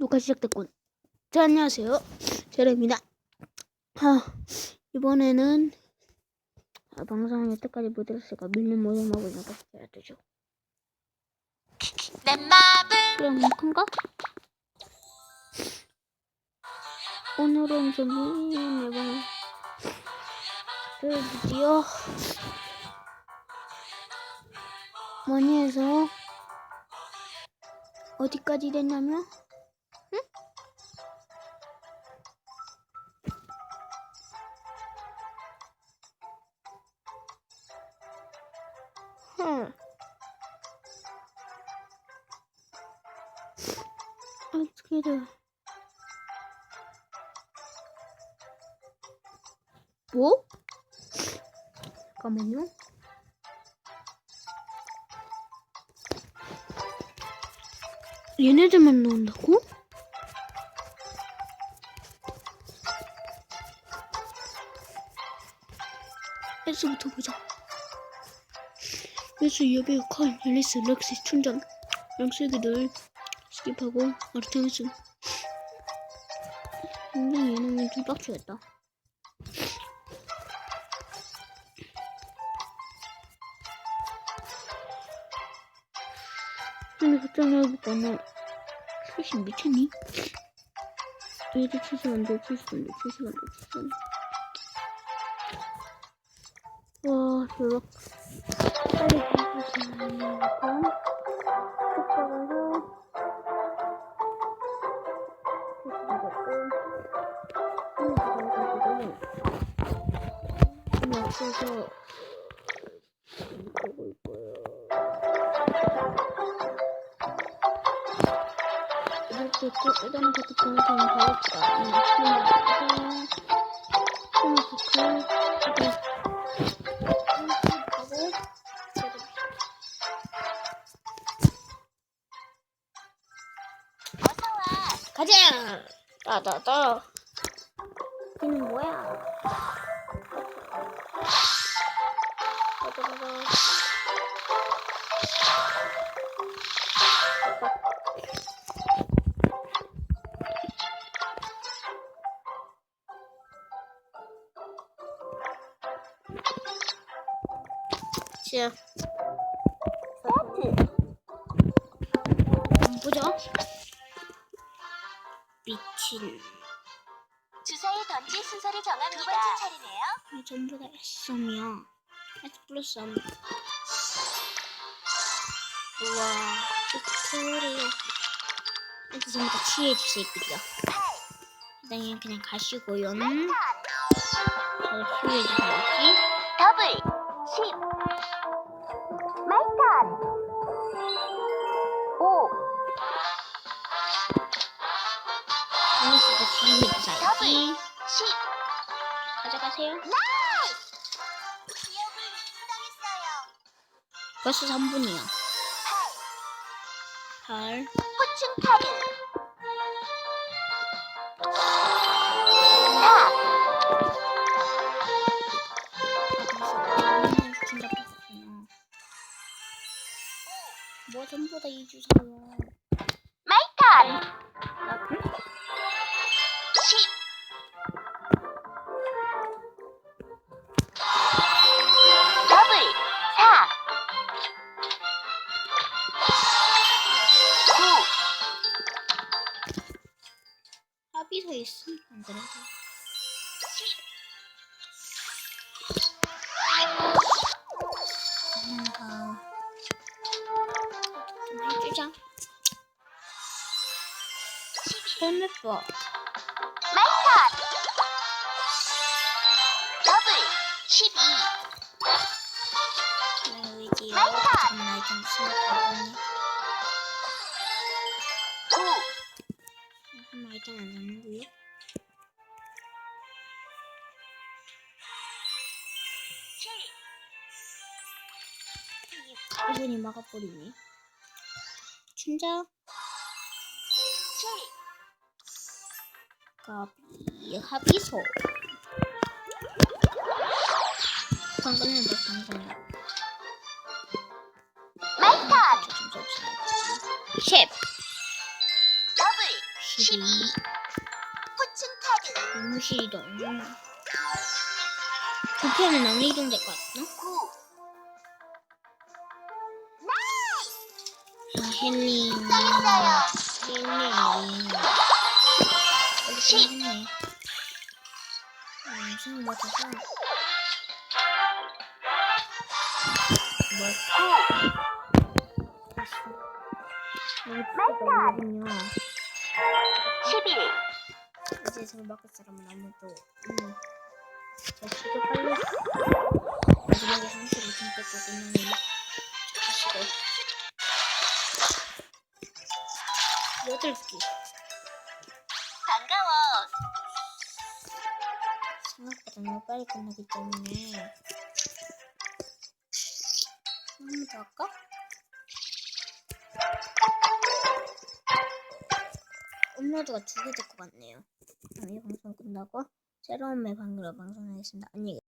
녹화 시작됐군. 자, 안녕하세요. 제레입니다. 아, 이번에는 아, 방송 여태까지 못 들었으니까 밀린 모든 먹을 나가야 되죠. 내 맘을 그럼 큰가? 오늘은 좀 밀린 드디어 많이 해서 어디까지 됐냐면 헐. 어떻게 돼? 뭐? 잠깐만요. 얘네들만 나온다고? 에스부터 보자. 에스 여배 칼, 앨리스, 렉시, 춘장, 양세기들 스킵하고 아르테미스. 근데 얘는 좀 빡치겠다. 근데 걱정을 해보니까는 70 미쳤니? 얘도 70안 돼, 70안 돼, 70안 돼, 70안 돼. 와, 대박. 빨리 가보시면 톡박아서 힘 따다다 이는 뭐야? 따다다다 자, 미친. 주사위 던질 순서를 정합니다. 두 번째 차례네요. 이 전부 다 S썸이야. S 플러스 썸. 우와, 스토리. S 전부 다 치해 주세요들이야. 일단 그냥 가시고요. 다들 휴해 주세요. 더블 10 마이 턴 10 가져가세요. 당했어요. 벌써 3분이야. 8. 호충 카드 4 진짜 빡세구나. 뭐 전부 다 이주사야. 마이턴 합의서 있으면 안 그래도. 10 뭔가 좀 해주자. 헬멧버 마이턴 더블 12나 의지요. 마이턴! 정말 좀 심각하더 아, 이분이 막아버리니 춘자 까비 합의소 방금 했는데 방금 마이턴 십 더블 십이. 호칭 타드. 너무 싫어 편은 안 이동될 것 같나? 9, 아, 헬리. 짱이다요. 헬리. 여기 십. 있네. 음, 생각보다. 뭐, 맞다. 여기군요. 11, 이제 저 막을 사람은 아무도 없 네. 저 지도 빨리 마지막에 상태를 진짜 끝나는 주시고 여덟 개 반가워. 생각보다 너무 빨리 끝나기 때문에 한번더 할까? 업로드가 두 개 될 것 같네요. 그럼 이 방송 끝나고 새로운 맵 방으로 방송하겠습니다. 안녕히 계세요.